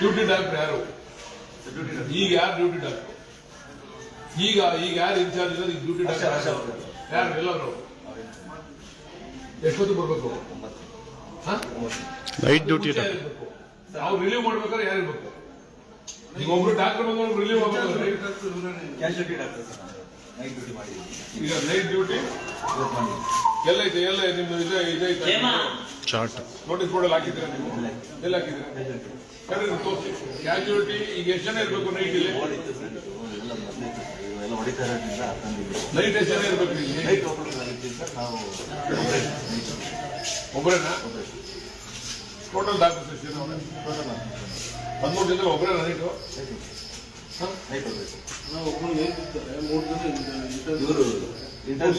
Duty doctor ಯಾರು? ಈಗ ಯಾರು ಡ್ಯೂಟಿ ಡಾಕ್ಟರ್? ಈಗ ಈಗ ಯಾರು ಇನ್ಚಾರ್ಜ್ ಇರೋದು ಈಗ ಡ್ಯೂಟಿ ಡಾಕ್ಟರ್. ಯಾರು ಎಲ್ಲರೂ? ಎಷ್ಟೊತ್ತು ಬರ್ಬೇಕು? ಹಾ? Night duty. ಅವ್ರು ರಿಲೀವ್ ಮಾಡ್ಬೇಕಾದ್ರೆ ಯಾರು ಇರ್ಬೇಕು? ಈಗ ಒಬ್ರು ಡಾಕ್ಟರ್ ಬಂದವ್ರು ರಿಲೀವ್ ಮಾಡ್ಬೇಕು ಕ್ಯಾಶುಯಾಲಿಟಿ ಡಾಕ್ಟರ್ ನೈಟ್ ಡ್ಯೂಟಿ ಮಾಡಿ ಈಗ ನೈಟ್ ಡ್ಯೂಟಿ ಎಲ್ಲ ಐತೆ ಎಲ್ಲೈತೆ ಎಲ್ಲ ನಿಮ್ಮ ಇದೆ ಇದೆ ಚಾರ್ಟ್. ನೋಟಿಸ್ ಬೋರ್ಡಲ್ಲಿ ಹಾಕಿದ್ರೆ ನೀವು? ಎಲ್ಲ ಹಾಕಿದ್ರೆ ತೋರಿಸಿ. ಈಗ ಎಷ್ಟು ಜನ ಇರಬೇಕು ನೈಟ್ ಇಲ್ಲಿ ನೈಟ್ ಎಷ್ಟು ಜನ ಇರಬೇಕು ಇಲ್ಲಿ? ಒಬ್ಬರೇನಾ ಒಬ್ಬರೇ ಟೋಟಲ್ ಡಾಕ್ಟರ್ಸ್ ಎಷ್ಟು ಜನ ಅವ್ರೆ? ಹದಿಮೂರು ಜನ ಒಬ್ಬರೇ ನೈಟು ನೈಟ್ ಸರ್ ನಾವು ಒಬ್ಬರು ಮೂರು ಜನ ಇವರು ಇಂಟರ್ನ್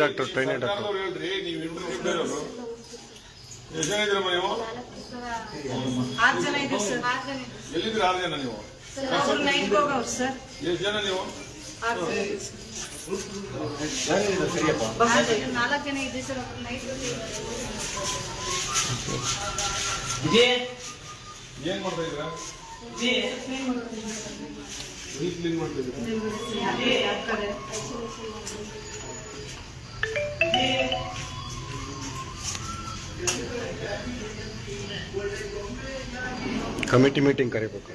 ಡಾಕ್ಟರ್ ಟ್ರೈನಿ ಡಾಕ್ಟರ್ ಹೇಳ್ರಿ ನೀವು ಎಷ್ಟು ಜನ ಇದ್ದೀರಮ್ಮ ನೀವು ಆರು ಜನ ಇದ್ದೀವಿ ಸರ್. ಆರು ಜನ ಎಲ್ಲಿದ್ದೀರ ಆರು ಜನ ನೀವು ಅವ್ರು ನೈಟ್ಗೆ ಹೋಗವ್ರು ಸರ್. ಎಷ್ಟು ಜನ ನೀವು? ಜನ ಸರ್. ನಾಲ್ಕು ಜನ ಇದ್ದೀವಿ ಏನ್ ಮಾಡ್ತಾ ಇದ್ದೀರಾ? ಕ್ಲೀನ್ ಕಮಿಟಿ ಮೀಟಿಂಗ್ ಕರಿಬೇಕು.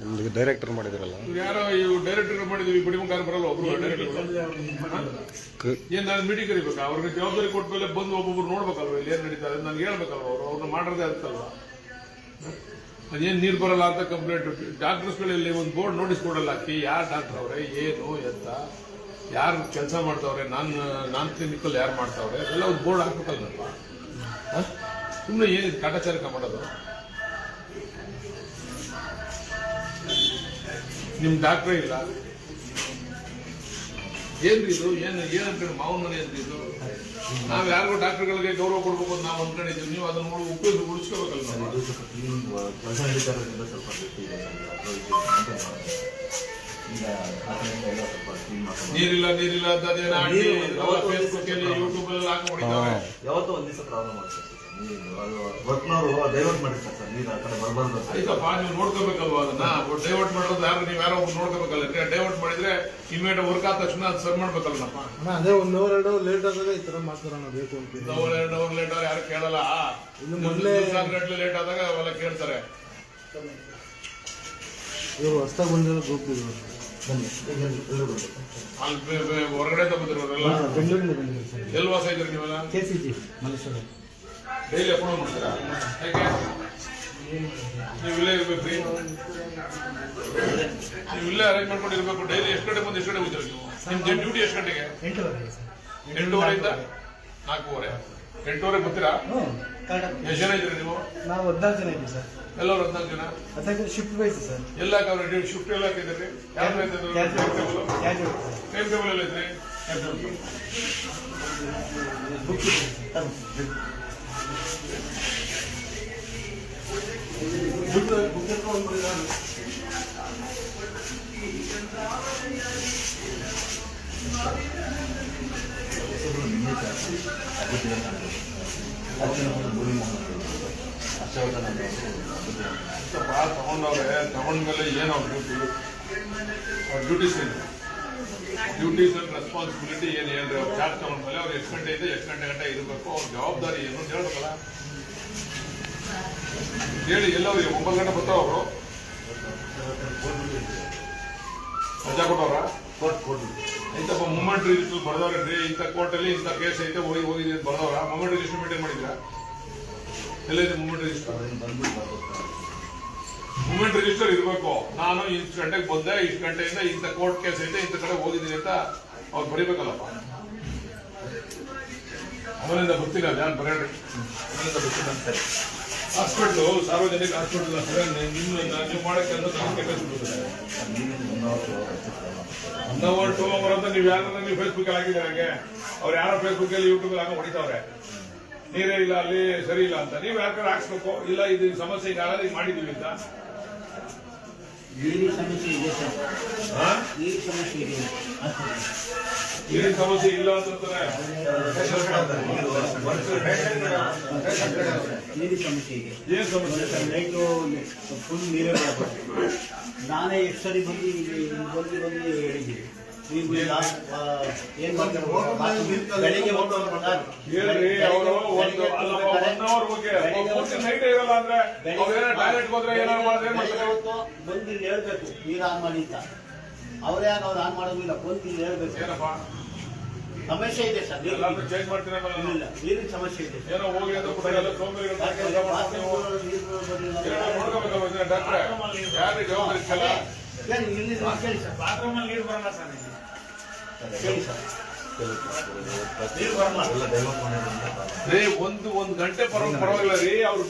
ನಮ್ದು ಡೈರೆಕ್ಟರ್ ಮಾಡಿದಿರಲ್ಲ. ಯಾರೋ ಇವ್ರು ಡೈರೆಕ್ಟರ್ ಮಾಡಿದ್ವಿ ಬಿಡಿಮುಖಾರ ಬರಲ್ಲ ಒಬ್ರು ಡೈರೆಕ್ಟರ್ ಏನ್ ನಾನು ಮೀಟಿಂಗ್ ಕರಿಬೇಕು? ಅವ್ರಿಗೆ ಜವಾಬ್ದಾರಿ ಕೊಟ್ಟ ಮೇಲೆ ಬಂದು ಒಬ್ಬೊಬ್ರು ನೋಡ್ಬೇಕಲ್ವ ಇಲ್ಲಿ ಏನ್ ನಡೀತಾರೆ ನನ್ಗೆ ಹೇಳ್ಬೇಕಲ್ವ ಅವ್ರು? ಅವ್ರನ್ನ ಮಾಡೋದೇ ಅಂತಲ್ವ? ಅದೇನ್ ನೀರು ಬರಲ್ಲ ಅಂತ ಕಂಪ್ಲೇಂಟ್ ಡಾಕ್ಟರ್ಸ್ಗಳಲ್ಲಿ ಒಂದು ಬೋರ್ಡ್ ನೋಟಿಸ್ ಕೊಡಲ್ಲ. ಹಾಕಿ ಯಾರು ಡಾಕ್ಟರ್ ಅವ್ರೆ? ಏನು ಎತ್ತ ಯಾರು ಕೆಲಸ ಮಾಡ್ತಾವ್ರೆ? ನಾನ್ ನಾನ್ ಕ್ಲಿನಿಕಲ್ ಯಾರು ಮಾಡ್ತಾವ್ರೆ? ಎಲ್ಲ ಒಂದು ಬೋರ್ಡ್ ಹಾಕ್ಬೇಕಲ್ಲಪ್ಪ ಸುಮ್ಮನೆ ಏನು ಕಾಟಾಚಾರಕ ಮಾಡೋದು? ನಿಮ್ಮ ಡಾಕ್ಟ್ರೇ ಇಲ್ಲ? ಇದು? ಏನು ಏನ್ ಅನ್ಕೊಂಡು ಮಾವನ ಮನೆ ಅಂತ ನಾವು ಯಾರಿಗೂ ಡಾಕ್ಟರ್ಗಳಿಗೆ ಗೌರವ ಕೊಡ್ಬೇಕು ಅಂತ ನಾವು ಅನ್ಕೊಂಡಿದ್ದೀವಿ ನೀವು ಅದನ್ನ ನೋಡಿ ಉಪಯೋಗ ಉಳಿಸ್ಕೋಬೇಕಲ್ಲ ಇದು ಇದೆ ಇದು ನೀರಿಲ್ಲ ನೀರಿಲ್ಲ ಅಂತ ಅದೇನ ಯೂಟ್ಯೂಬ್ ಅಲ್ಲಿ ಹಾಕಿ ಯಾವತ್ತೂ ಒಂದ್ ದಿವಸ ಪ್ರಾಬ್ಲಮ್ ಆಗ್ತದೆ. ವರ್ಕ್ನವರು ಡೈವರ್ಟ್ ಮಾಡಿರ್ತಾರೆ ಸರ್ ನೀರು ಆ ಕಡೆ ಬರಬಾರ್ದು ಅಂತ. ಆಯ್ತಪ್ಪ ನೀವು ನೋಡ್ಕೋಬೇಕಲ್ವಾ ಅದನ್ನ? ಡೈವರ್ಟ್ ಮಾಡೋದು ಯಾರು? ನೀವು ಯಾರೋ ಒಬ್ರು ನೋಡ್ಕೋಬೇಕಲ್ಲ. ಡೈವರ್ಟ್ ಮಾಡಿದ್ರೆ ಇಮೇಟ್ ವರ್ಕ್ ಆದ ತಕ್ಷಣ ಅದು ಸರ್ ಮಾಡ್ಬೇಕಲ್ಲಪ್ಪ ಅಣ್ಣ ಅದೇ ಒನ್ ಅವರ್ ಎರಡು ಲೇಟ್ ಆದಾಗ ಈ ತರ ಮಾಡ್ತಾರಣ್ಣ ಬೇಕು ಅಂತ. ನಾವು ಎರಡು ಅವರ್ ಲೇಟ್ ಆದ್ರೆ ಯಾರು ಕೇಳಲ್ಲ? ಇನ್ನು ಮೊದ್ಲೇ- ಗಂಟೆ ಲೇಟ್ ಆದಾಗ ಅವೆಲ್ಲ ಕೇಳ್ತಾರೆ. ಇವರು ಹೊಸ್ದಾಗಿ ಬಂದಿರೋ ಗ್ರೂಪ್ ಇದು ಬನ್ನಿ ಎಲ್ಲರೂ ಬಂದು ಅಲ್ಲಿ ಬೆ- ಬೆ- ಹೊರಗಡೆ ತಗೋತಿರೋರೆಲ್ಲ ಬೆಂಗಳೂರಿಂದ ಬಂದಿದ್ದೀವಿ ಸರ್. ಎಲ್ಲಿ ವಾಸ ಇದ್ರಿ ನೀವೆಲ್ಲ? K C G Malleshwara. Daily upload ಮಾಡ್ತೀರಾ? ಯಾಕೆ? ನೀವು ಇಲ್ಲೇ ಇರ್ಬೇಕು. ನೀವು ಇಲ್ಲೇ ಅರೇಂಜ್ ಮಾಡ್ಕೊಂಡು ಇರ್ಬೇಕು ಡೈಲಿ ಎಷ್ಟು ಗಂಟೆ ಬಂದು ಎಷ್ಟು ಗಂಟೆ ಹೋಗ್ತೀರಾ ನೀವು? ನಿಮ್ ಡ್ಯೂಟಿ ಎಷ್ಟು ಗಂಟೆಗೆ? ಎಂಟೂವರೆಯಿಂದ ನಾಲ್ಕೂವರೆ. ಎಂಟೂವರೆ ಬರ್ತೀರಾ? ಎಷ್ಟು ಜನ ಇದ್ದೀರಿ ನೀವು? ನಾವು ಹದಿನಾಲ್ಕು ಜನ ಇದ್ದೀವಿ ಸರ್. ಎಲ್ಲರೂ ಹದಿನಾಲ್ಕು ಜನ? ಅದಕ್ಕೆ ಶಿಫ್ಟ್ ವೈಸ್ ಸರ್. ಎಲ್ಲ ಅವ್ರ ಶಿಫ್ಟ್ ಎಲ್ಲ ಹಾಕಿದ್ದೀರಿ? ಯಾರು time table casual time table ಎಲ್ಲ ಇದ್ರಿ ಬುಕ್ ಭಾಳ ತಗೊಂಡವ್ರೆ ತಗೊಂಡ್ಮೇಲೆ ಏನು ಅವ್ರ ಡ್ಯೂಟಿ ಅವ್ರ ಡ್ಯೂಟೀಸ್ ಏನು ಡ್ಯೂಟೀಸ್ ಅಂಡ್ ರೆಸ್ಪಾನ್ಸಿಬಿಲಿಟಿ ಏನು ಹೇಳ್ರಿ? ಅವ್ರು ಚಾರ್ಜ್ ತಗೊಂಡ್ಮೇಲೆ ಅವ್ರು ಎಷ್ಟು ಗಂಟೆ ಇದೆ ಎಷ್ಟು ಗಂಟೆ ಗಂಟೆ ಇರಬೇಕು, ಅವ್ರ ಜವಾಬ್ದಾರಿ ಏನು ಅಂತ ಹೇಳ್ಬೇಕಲ್ಲ? ಹೇಳಿ, ಎಲ್ಲ ಒಂಬತ್ತು ಗಂಟೆ ಬರ್ತಾವ ಅವರು? ರಜಾ ಕೊಟ್ಟವ್ರ? ಕೋರ್ಟ್ ಕೊಟ್ಟು ಇಂಥ ಮೂಮೆಂಟ್ ರಿಜಿಸ್ಟರ್ ಬರ್ದವ್ರಿ ಇಂಥ ಕೋರ್ಟಲ್ಲಿ ಇಂಥ ಕೇಸ್ ಐತೆ, ಹೋಗಿ ಹೋಗಿದೆ ಅಂತ ಬರ್ದವ್ರ? ಮೂಮೆಂಟ್ ರಿಜಿಸ್ಟರ್ ಮೇಂಟೈನ್ ಮಾಡಿದ್ರ? ಎಲ್ಲೈತೆ ಮೂಮೆಂಟ್ ರಿಜಿಸ್ಟರ್ ಬಂದ್ಬಿಟ್ಟು ಮೂಮೆಂಟ್ ರಿಜಿಸ್ಟರ್ ಇರಬೇಕು. ನಾನು ಇಷ್ಟು ಗಂಟೆಗೆ ಬಂದೆ, ಇಷ್ಟು ಗಂಟೆಯಿಂದ ಇಂಥ ಕೋರ್ಟ್ ಕೇಸ್ ಐತೆ, ಇಂಥ ಕಡೆ ಹೋಗಿದ್ದೀನಿ ಅಂತ ಅವ್ರು ಬರಿಬೇಕಲ್ಲಪ್ಪ. ಅವನಿಂದ ಗೊತ್ತಿಲ್ಲ, ಯಾರು ಬರೇಳ್ರಿ ಅವನಿಂದ ಬರ್ತೀನಿ ಅಂತ. ಹಾಸ್ಪಿಟ್ಲು ಸಾರ್ವಜನಿಕ ಹಾಸ್ಪಿಟಲ್ ನೀವು ಮಾಡಕ್ಕೆ ಒನ್ ಅವರ್ ಟೂ ಅವರ್ ಅಂತ ನೀವು ಯಾರು ನೀವು ಫೇಸ್ಬುಕ್ ಆಗಿದೆ ಹಾಗೆ. ಅವ್ರು ಯಾರೋ ಫೇಸ್ಬುಕ್ ಅಲ್ಲಿ ಯೂಟ್ಯೂಬ್ ಹಾಕಿ ಹೊಡಿತಾವ್ರೆ. ನೀರೇ ಇಲ್ಲ ಅಲ್ಲಿ ಸರಿ ಇಲ್ಲ ಅಂತ. ನೀವು ಯಾಕಂದ್ರೆ ಹಾಕ್ಸ್ಬೇಕು? ಇಲ್ಲ ಇದು ಸಮಸ್ಯೆ ಈಗ ಮಾಡಿದೀವಿ ಅಂತ. ನೀರಿನ ಸಮಸ್ಯೆ ಇದೆ ಸರ್. ಹಾ? ನೀರಿನ ಸಮಸ್ಯೆ ಇದೆ. ಏನ್ ಸಮಸ್ಯೆ ಇಲ್ಲ ಅಂತಂದ್ರೆ ನೀರಿನ ಸಮಸ್ಯೆ ಇದೆ. ಏನ್ ಸಮಸ್ಯೆ? ನೈಟು ಫುಲ್ ನೀರೇ ನಾನೇ ಎಷ್ಟು ಸರಿ ಬಂದು ಇಲ್ಲಿ ಬಂದು ಬಂದು ಹೇಳಿದ್ದೀನಿ. ಏನ್? ಮಾಡ್ತಾರೆ ಬೆಳಿಗ್ಗೆ ಒಂದು ಬಂದು ಇಲ್ಲಿ ಹೇಳ್ಬೇಕು ನೀರು ಆನ್ ಮಾಡಿ ಅಂತ. ಅವ್ರೇ ಯಾಕೆ ಅವ್ರು ಆನ್ ಮಾಡೋದಿಲ್ಲ ಬಂದು ಇಲ್ಲಿ ಹೇಳ್ಬೇಕು. ಸಮಸ್ಯೆ ಇದೆ ಸರ್. ಇಲ್ಲ ನೀರಿನ ಸಮಸ್ಯೆ ಇದೆ ಇಲ್ಲಿ. ಕೇಳಿ ಸರ್. ಸರ್ ನೀರು ಬರಲ್ಲ ಸರ್ ಮಾಡೋದ್ರಿಂದ ಪ್ರಾಬ್ಲಮ್. ರೀ ಒಂದು ಒಂದು ಗಂಟೆ ಪರ ಪರವಾಗಿಲ್ಲ ರೀ ಅವ್ರು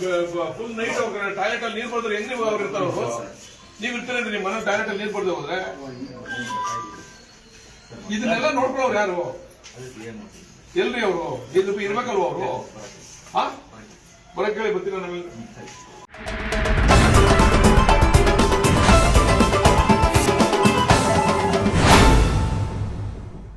ಫುಲ್ ನೈಟ್ ಅವ್ರ ಟಾಯ್ಲೆಟ್ ಅಲ್ಲಿ ನೀರ್ ಬರ್ತಾರೆ ಹೆಂಗ್ ನೀವು ಅವ್ರು ಇರ್ತಾರ? ಅವರು ನೀವ್ ಇರ್ತೀರೇನ್ರಿ ನಿಮ್ಮ ಮನೆ ಟಾಯ್ಲೆಟ್ ಅಲ್ಲಿ ನೀರ್ ಬರ್ದೆ ಹೋದ್ರೆ? ಇದನ್ನೆಲ್ಲ ನೋಡ್ಕೊಳ್ಳೋರು ಯಾರು? ಎಲ್ರಿ ಅವರು? ಇದು ಇರ್ಬೇಕಲ್ವ ಅವರು? ಹಾ ಬರಕ್ಕೆ ಕೇಳಿ ಬರ್ತೀರಾ ನಮಗೆ